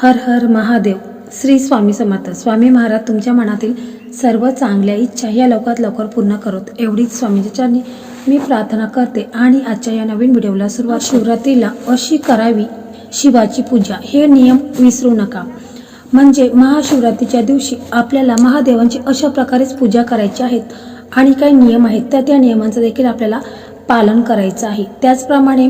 हर हर महादेव. श्री स्वामी समर्थ. स्वामी महाराज तुमच्या मनातील सर्व चांगल्या इच्छा या लवकरात लवकर पूर्ण करत. एवढीच स्वामीच्या चरणी मी प्रार्थना करते आणि आजच्या या नवीन व्हिडिओला सुरुवात शिवरात्रीला अशी करावी शिवाची पूजा. हे नियम विसरू नका. म्हणजे महाशिवरात्रीच्या दिवशी आपल्याला महादेवांची अशा प्रकारेच पूजा करायची आहेत आणि काही नियम आहेत त्या त्या नियमांचं देखील आपल्याला पालन करायचं आहे. त्याचप्रमाणे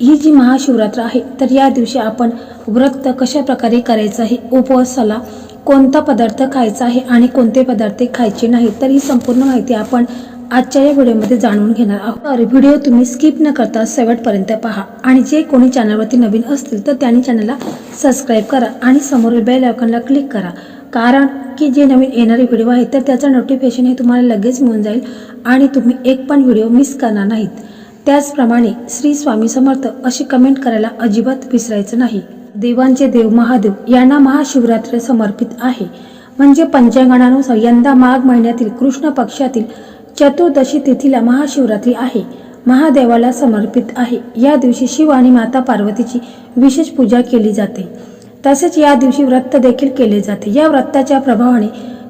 ही जी महाशिवरात्र आहे तर या दिवशी आपण व्रत कशा प्रकारे करायचं आहे उपवासाला कोणता पदार्थ खायचा आहे आणि कोणते पदार्थ खायचे नाहीत तर ही संपूर्ण माहिती आपण आजच्या या व्हिडिओमध्ये जाणून घेणार आहोत. तर व्हिडिओ तुम्ही स्किप न करता शेवटपर्यंत पहा आणि जे कोणी चॅनलवरती नवीन असतील तर त्यांनी चॅनलला सबस्क्राईब करा आणि समोरील बेल आयकॉनला क्लिक करा. कारण की जे नवीन येणारे व्हिडिओ आहेत तर त्याचं नोटिफिकेशन हे तुम्हाला लगेच मिळून जाईल आणि तुम्ही एक पण व्हिडिओ मिस करणार नाहीत. त्याचप्रमाणे श्री स्वामी समर्थ अशी कमेंट करायला अजिबात विसरायचं नाही. देवांचे देव महादेव यांना महाशिवरात्र समर्पित आहे. म्हणजे पंचांगणानुसार यंदा माघ महिन्यातील कृष्ण पक्षातील चतुर्दशी तिथीला महाशिवरात्री आहे. महादेवाला समर्पित आहे. या दिवशी शिव आणि माता पार्वतीची विशेष पूजा केली जाते. तसेच या दिवशी व्रत देखील केले जाते. या व्रताच्या प्रभावाने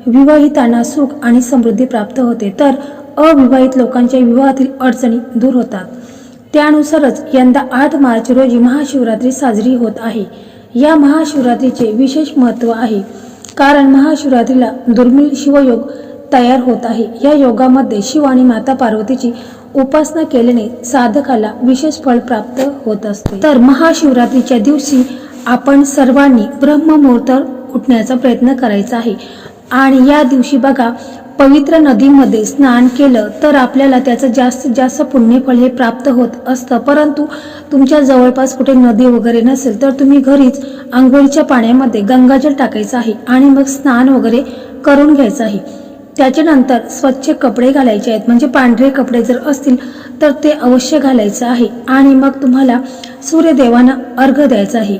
विवाहितांना सुख आणि समृद्धी प्राप्त होते. तर अविवाहित लोकांच्या विवाहातील अडचणी दूर होतात. त्यानुसारच यंदा आठ मार्च रोजी महाशिवरात्री साजरी होत आहे. या महाशिवरात्रीचे विशेष महत्त्व आहे. कारण महाशिवरात्रीला दुर्मिळ शिवयोग तयार होत आहे. या योगामध्ये शिव आणि माता पार्वतीची उपासना केल्याने साधकाला विशेष फळ प्राप्त होत असते. तर महाशिवरात्रीच्या दिवशी आपण सर्वांनी ब्रह्ममुहूर्त उठण्याचा प्रयत्न करायचा आहे. आणि या दिवशी बघा पवित्र नदीमध्ये स्नान केलं तर आपल्याला त्याचं जास्तीत जास्त पुण्यफळ हे प्राप्त होत असतं. परंतु तुमच्या जवळपास कुठे नदी वगैरे नसेल तर तुम्ही घरीच आंघोळीच्या पाण्यामध्ये गंगाजल टाकायचं आहे आणि मग स्नान वगैरे करून घ्यायचं आहे. त्याच्यानंतर स्वच्छ कपडे घालायचे आहेत. म्हणजे पांढरे कपडे जर असतील तर ते अवश्य घालायचं आहे आणि मग तुम्हाला सूर्यदेवांना अर्घ द्यायचा आहे.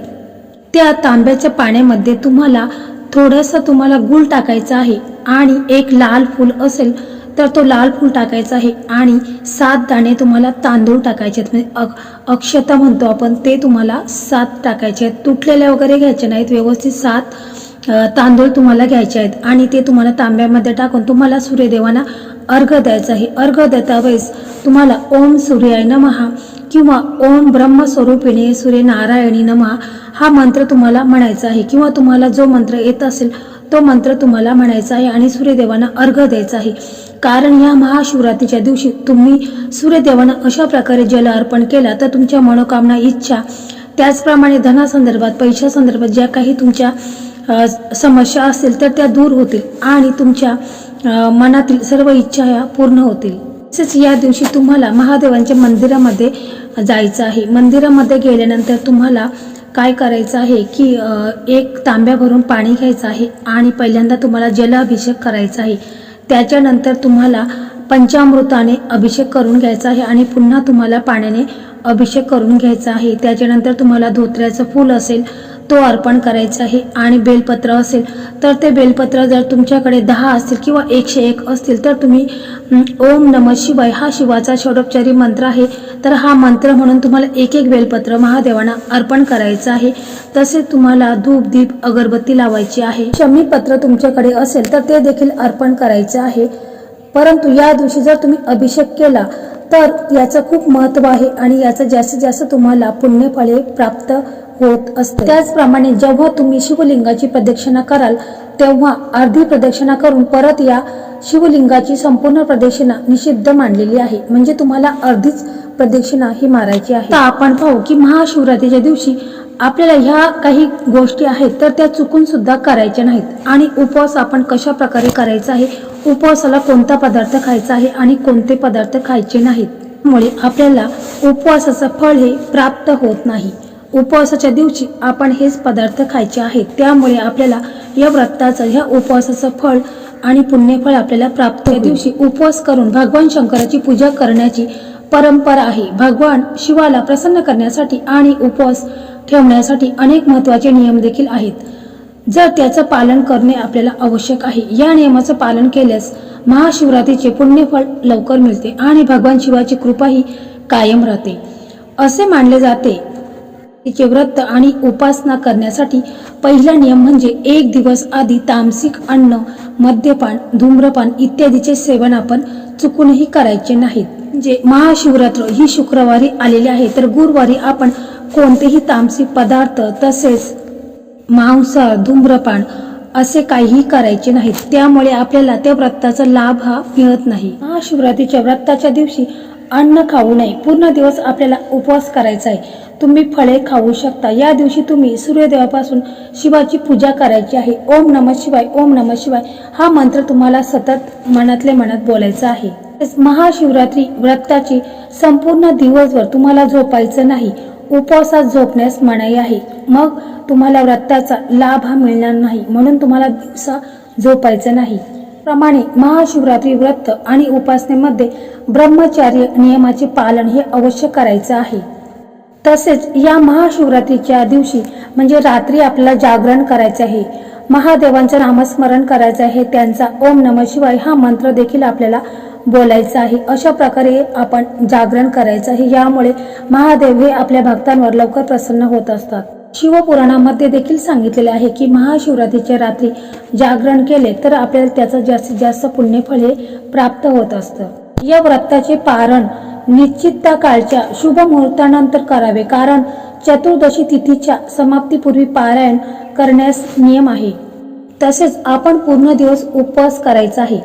त्या तांब्याच्या पाण्यामध्ये तुम्हाला थोडंसं तुम्हाला गुळ टाकायचं आहे आणि एक लाल फूल असेल तर तो लाल फूल टाकायचा आहे आणि सात दाणे तुम्हाला तांदूळ टाकायचे आहेत. म्हणजे अक अक्षता म्हणतो आपण ते तुम्हाला सात टाकायचे आहेत. तुटलेल्या वगैरे घ्यायचे नाहीत. व्यवस्थित सात तांदूळ तुम्हाला घ्यायचे आहेत आणि ते तुम्हाला तांब्यामध्ये टाकून तुम्हाला सूर्यदेवांना अर्घ द्यायचं आहे. अर्घ देता वेळेस तुम्हाला ओम सूर्याय नमहा किंवा ओम ब्रह्मस्वरूपिणी सूर्य नारायणी नमहा हा मंत्र तुम्हाला म्हणायचा आहे. किंवा तुम्हाला जो मंत्र येत असेल तो मंत्र तुम्हाला म्हणायचा आहे आणि सूर्यदेवांना अर्घ द्यायचा आहे. कारण या महाशिवरात्रीच्या दिवशी तुम्ही सूर्यदेवांना अशा प्रकारे जल अर्पण केला तर तुमच्या मनोकामना इच्छा त्याचप्रमाणे धनासंदर्भात पैशासंदर्भात ज्या काही तुमच्या समस्या असेल तर त्या दूर होतील आणि तुमच्या मनातील सर्व इच्छा ह्या पूर्ण होतील. तसेच या दिवशी तुम्हाला महादेवांच्या मंदिरामध्ये जायचं आहे. मंदिरामध्ये गेल्यानंतर तुम्हाला काय करायचं आहे की एक तांब्या भरून पाणी घ्यायचं आहे आणि पहिल्यांदा तुम्हाला जलाभिषेक करायचा आहे. त्याच्यानंतर तुम्हाला पंचामृताने अभिषेक करून घ्यायचा आहे आणि पुन्हा तुम्हाला पाण्याने अभिषेक करून घ्यायचा आहे. त्याच्यानंतर तुम्हाला धोत्र्याचं फूल असेल तो अर्पण करायचा आहे आणि बेलपत्र असेल तर ते बेलपत्र जर तुमच्याकडे दहा असतील किंवा एकशे एक असतील तर तुम्ही ओम नम शिवाय हा शिवाचा षडोपचारी मंत्र आहे. तर हा मंत्र म्हणून तुम्हाला एक एक बेलपत्र महादेवांना अर्पण करायचं आहे. तसे तुम्हाला धूप दीप अगरबत्ती लावायची आहे. शमीपत्र तुमच्याकडे असेल तर ते देखील अर्पण करायचं आहे. परंतु या दिवशी जर तुम्ही अभिषेक केला तर याचं खूप महत्त्व आहे आणि याचं जास्तीत जास्त तुम्हाला पुण्यफळे प्राप्त होत असते. त्याचप्रमाणे जेव्हा तुम्ही शिवलिंगाची प्रदक्षिणा कराल तेव्हा अर्धी प्रदक्षिणा करून परत या शिवलिंगाची संपूर्ण प्रदक्षिणा निषिद्ध मानलेली आहे. म्हणजे तुम्हाला अर्धीच प्रदक्षिणा ही मारायची आहे. आता आपण पाहू की महाशिवरात्रीच्या दिवशी आपल्याला ह्या काही गोष्टी आहेत तर त्या चुकून सुद्धा करायच्या नाहीत. आणि उपवास आपण कशा प्रकारे करायचा आहे? उपवासाला कोणता पदार्थ खायचा आहे आणि कोणते पदार्थ खायचे नाहीत? त्यामुळे आपल्याला उपवासाचं फळ हे प्राप्त होत नाही. उपवासाच्या दिवशी आपण हेच पदार्थ खायचे आहेत त्यामुळे आपल्याला या व्रताचं ह्या उपवासाचं फळ आणि पुण्यफळ आपल्याला प्राप्त या दिवशी उपवास करून भगवान शंकराची पूजा करण्याची परंपरा आहे. भगवान शिवाला प्रसन्न करण्यासाठी आणि उपवास ठेवण्यासाठी अनेक महत्त्वाचे नियम देखील आहेत. जर त्याचं पालन करणे आपल्याला आवश्यक आहे या नियमाचं पालन केल्यास महाशिवरात्रीचे पुण्यफळ लवकर मिळते आणि भगवान शिवाची कृपाही कायम राहते. असे मानले जाते तिचे व्रत आणि उपासना करण्यासाठी पहिला नियम म्हणजे एक दिवस आधी तामसिक अन्न मद्यपान धूम्रपान इत्यादीचे सेवन आपण चुकूनही करायचे नाहीत. जे महाशिवरात्र ही शुक्रवारी आलेली आहे तर गुरुवारी आपण कोणतेही तामसिक पदार्थ तसेच मांसाहार धूम्रपान असे काहीही करायचे नाहीत. त्यामुळे आपल्याला त्या व्रताचा लाभ हा मिळत नाही. महाशिवरात्रीच्या व्रताच्या दिवशी अन्न खाऊ नये. पूर्ण दिवस आपल्याला उपवास करायचा आहे. तुम्ही फळे खाऊ शकता. या दिवशी तुम्ही सूर्यदेवापासून शिवाची पूजा करायची आहे. ओम नम शिवाय ओम नम शिवाय. हा मंत्र तुम्हाला सतत मनातले मनात बोलायचा आहे. महाशिवरात्री व्रताची संपूर्ण दिवसभर तुम्हाला झोपायचं नाही. उपवासात झोपण्यास मनाई आहे. मग तुम्हाला व्रताचा लाभ हा मिळणार नाही. म्हणून तुम्हाला दिवसा झोपायचं नाही. प्रमाणे महाशिवरात्री व्रत आणि उपासनेमध्ये ब्रह्मचार्य नियमाचे पालन हे अवश्य करायचं आहे. तसेच या महाशिवरात्रीच्या दिवशी म्हणजे रात्री आपल्याला जागरण करायचे आहे महादेवांचं नामस्मरण करायचं आहे त्यांचा ओम नम शिवाय हा मंत्र देखील आपल्याला बोलायचा आहे. अशा प्रकारे आपण जागरण करायचं आहे. यामुळे महादेव हे आपल्या भक्तांवर लवकर प्रसन्न होत असतात. शिवपुराणामध्ये देखील सांगितलेले आहे की महाशिवरात्रीच्या रात्री जागरण केले तर आपल्याला त्याचं जास्तीत जास्त पुण्यफळ हे प्राप्त होत असतं. या व्रताचे पारण निश्चितता काळच्या शुभ मुहूर्तानंतर करावे कारण चतुर्दशी तिथीच्या समाप्तीपूर्वी पारायण करण्यास नियम आहे. तसेच आपण पूर्ण दिवस उपवास करायचा आहे.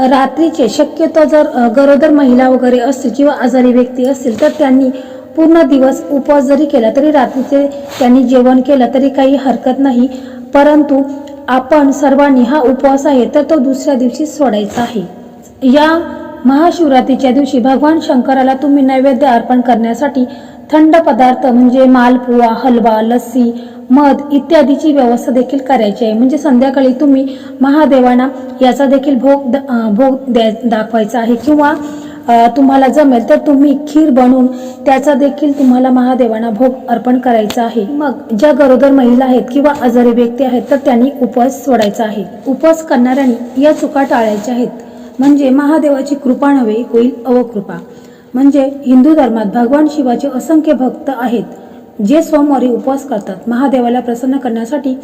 रात्रीचे शक्यतो जर गरोदर महिला वगैरे असतील किंवा आजारी व्यक्ती असतील तर त्यांनी पूर्ण दिवस उपवास जरी केला तरी रात्रीचे त्यांनी जेवण केलं तरी काही हरकत नाही. परंतु आपण सर्वांनी हा उपवास आहे तर तो दुसऱ्या दिवशी सोडायचा आहे. या महाशिवरात्रीच्या दिवशी भगवान शंकराला तुम्ही नैवेद्य अर्पण करण्यासाठी थंड पदार्थ म्हणजे मालपुवा हलवा लस्सी मध इत्यादीची व्यवस्था देखील करायची आहे. म्हणजे संध्याकाळी तुम्ही महादेवांना याचा देखील भोग द- भोग द्या दाखवायचा आहे. किंवा तुम्हाला जमेल तर तुम्ही खीर बनवून त्याचा देखील तुम्हाला महादेवांना भोग अर्पण करायचा आहे. मग ज्या गरोदर महिला आहेत किंवा आजारी व्यक्ती आहेत तर त्यांनी उपवास सोडायचा आहे. उपवास करणाऱ्यांनी या चुका टाळायच्या आहेत. म्हणजे महादेवाची कृपा नव्हे होईल अवकृपा. म्हणजे हिंदू धर्मात भगवान शिवाचे असंख्य भक्त आहेत जे सोमवारी उपवास करतात. महादेवाला प्रसन्न करण्यासाठी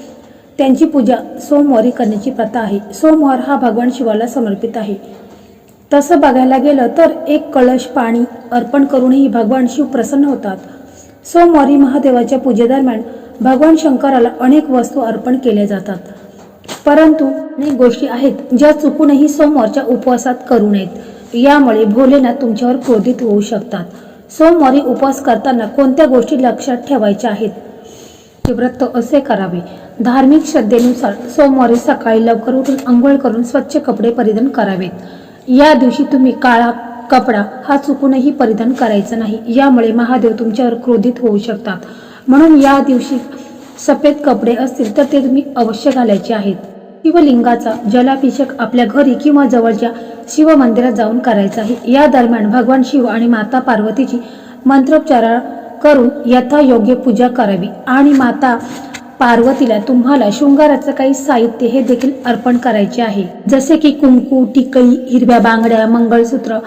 त्यांची पूजा सोमवारी करण्याची प्रथा आहे. सोमवार हा भगवान शिवाला समर्पित आहे. तसं बघायला गेलं तर एक कळश पाणी अर्पण करूनही भगवान शिव प्रसन्न होतात. सोमवारी महादेवाच्या पूजेदरम्यान भगवान शंकराला अनेक वस्तू अर्पण केल्या जातात. परंतु अनेक गोष्टी आहेत ज्या चुकूनही सोमवारच्या उपवासात करू नयेत. यामुळे भोलेनाथ तुमच्यावर क्रोधित होऊ शकतात. सोमवारी उपवास करताना कोणत्या गोष्टी लक्षात ठेवायच्या आहेत? व्रत असे करावे. धार्मिक श्रद्धेनुसार सोमवारी सकाळी लवकर उठून आंघोळ करून स्वच्छ कपडे परिधान करावेत या दिवशी तुम्ही काळा कपडा हा चुकूनही परिधान करायचा नाही. यामुळे महादेव तुमच्यावर क्रोधित होऊ शकतात. म्हणून या दिवशी सफेद कपडे असतील तर ते तुम्ही अवश्य घालायचे आहेत. शिवलिंगाचा जलाभिषेक आपल्या घरी किंवा जवळच्या शिव मंदिरात जाऊन करायचा आहे. या दरम्यान भगवान शिव आणि माता पार्वतीची मंत्रोपचारा करून यथायोग्य पूजा करावी आणि माता पार्वतीला तुम्हाला शृंगाराचं काही साहित्य हे देखील अर्पण करायचे आहे. जसे की कुंकू टिकळी हिरव्या बांगड्या मंगळसूत्र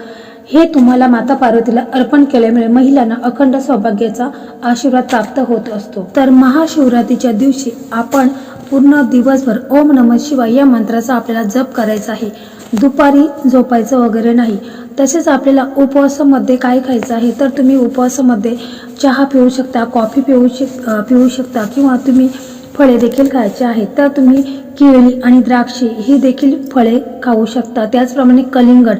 हे तुम्हाला माता पार्वतीला अर्पण केल्यामुळे महिलांना अखंड सौभाग्याचा आशीर्वाद प्राप्त होत असतो. तर महाशिवरात्रीच्या दिवशी आपण पूर्ण दिवसभर ओम नम शिवाय या मंत्राचा आपल्याला जप करायचा आहे. दुपारी झोपायचं वगैरे नाही. तसेच आपल्याला उपवासामध्ये काय खायचं आहे तर तुम्ही उपवासामध्ये चहा पिऊ शकता कॉफी पिऊ शक पिऊ शकता किंवा तुम्ही फळे देखील खायचे आहेत. तर तुम्ही केळी आणि द्राक्षे ही देखील फळे खाऊ शकता. त्याचप्रमाणे कलिंगड.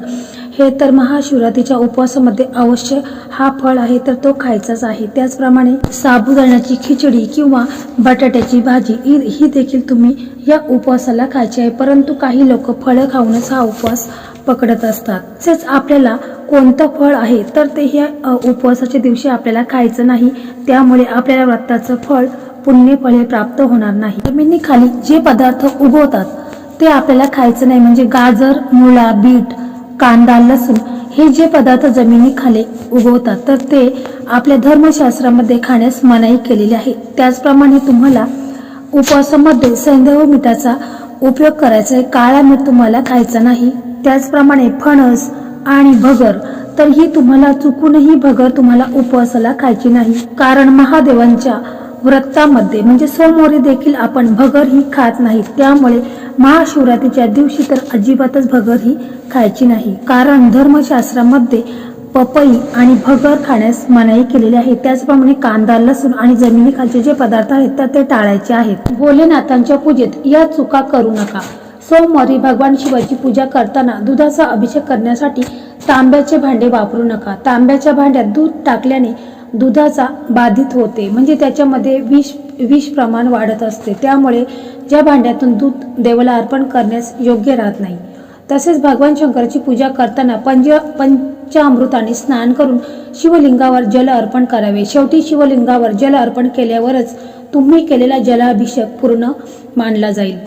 हे तर महाशिवरात्रीच्या उपवासामध्ये अवश्य हा फळ आहे तर तो खायचाच आहे. त्याचप्रमाणे साबुदाण्याची खिचडी किंवा बटाट्याची भाजी ही ही देखील तुम्ही या उपवासाला खायची आहे. परंतु काही लोक फळं खाऊनच हा उपवास पकडत असतात. तसेच आपल्याला कोणतं फळ आहे तर ते ह्या उपवासाच्या दिवशी आपल्याला खायचं नाही. त्यामुळे आपल्याला व्रताचं फळ पुण्यफळे प्राप्त होणार नाही. जमिनीखाली जे पदार्थ उगवतात ते आपल्याला खायचं नाही. म्हणजे गाजर मुळा बीट कांदा लसूण हे जे पदार्थ जमिनीखाली उगवतात तर ते आपल्या धर्मशास्त्रामध्ये खाण्यास मनाई केलेली आहे. त्याचप्रमाणे तुम्हाला उपवासामध्ये सैंधव मिठाचा उपयोग करायचा आहे. काळा मीठ तुम्हाला खायचा नाही. त्याचप्रमाणे फणस आणि भगर तर ही तुम्हाला चुकूनही भगर तुम्हाला उपवासाला खायची नाही. कारण महादेवांच्या व्रतामध्ये म्हणजे सोमवारी देखील आपण भगर ही खात नाही. त्यामुळे महाशिवरात्रीच्या दिवशी तर अजिबातच भगर ही खायची नाही. कारण धर्मशास्त्रामध्ये पपई आणि भगर खाण्यास मनाई केलेली आहे. त्याचप्रमाणे कांदा लसूण आणि जमिनीखालचे जे पदार्थ आहेत तर ते टाळायचे आहेत. भोलेनाथांच्या पूजेत या चुका करू नका. सोमवारी भगवान शिवाची पूजा करताना दुधाचा अभिषेक करण्यासाठी तांब्याचे भांडे वापरू नका. तांब्याच्या भांड्यात दूध टाकल्याने दुधाचा बाधित होते. म्हणजे त्याच्यामध्ये विष विष प्रमाण वाढत असते. त्यामुळे ज्या भांड्यातून दूध देवाला अर्पण करण्यास योग्य राहत नाही. तसेच भगवान शंकराची पूजा करताना पंच पंचामृताने स्नान करून शिवलिंगावर जल अर्पण करावे. शेवटी शिवलिंगावर जल अर्पण केल्यावरच तुम्ही केलेला जलाभिषेक पूर्ण मानला जाईल.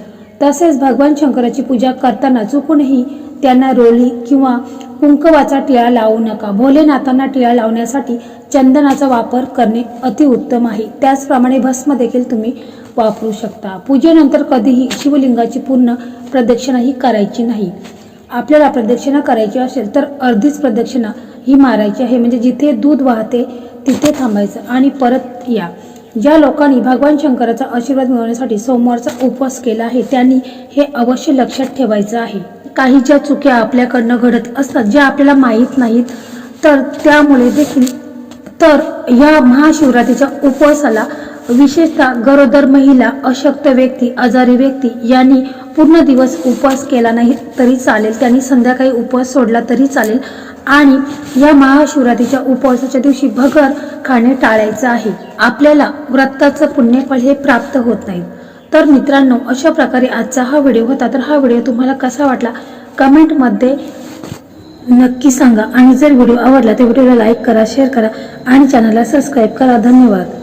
तसेच भगवान शंकराची पूजा करताना चुकूनही त्यांना रोली किंवा कुंकवाचा टिळा लावू नका. भोलेनाथांना टिळा लावण्यासाठी चंदनाचा वापर करणे अतिउत्तम आहे. त्याचप्रमाणे भस्म देखील तुम्ही वापरू शकता. पूजेनंतर कधीही शिवलिंगाची पूर्ण प्रदक्षिणा ही करायची नाही. आपल्याला प्रदक्षिणा करायची असेल तर अर्धीच प्रदक्षिणा ही मारायची आहे. म्हणजे जिथे दूध वाहते तिथे थांबायचं आणि परत या. ज्या लोकांनी भगवान शंकराचा आशीर्वाद मिळवण्यासाठी सोमवारचा उपवास केला आहे. त्यांनी हे अवश्य लक्षात ठेवायचं आहे. काही ज्या चुक्या आपल्याकडनं घडत असतात ज्या आपल्याला माहीत नाहीत तर त्यामुळे देखील तर या महाशिवरात्रीच्या उपवासाला विशेषतः गरोदर महिला अशक्त व्यक्ती आजारी व्यक्ती यांनी पूर्ण दिवस उपवास केला नाही तरी चालेल. त्यांनी संध्याकाळी उपवास सोडला तरी चालेल. आणि या महाशिवरात्रीच्या उपवासाच्या दिवशी भगर खाणे टाळायचं आहे. आपल्याला व्रताचं पुण्यफळ हे प्राप्त होत नाही. तर मित्रांनो अशा प्रकारे आजचा हा व्हिडिओ होता. तर हा व्हिडिओ तुम्हाला कसा वाटला? कमेंटमध्ये नक्की सांगा. आणि जर व्हिडिओ आवडला तर व्हिडिओला लाईक करा शेअर करा आणि चॅनलला सबस्क्राईब करा. धन्यवाद.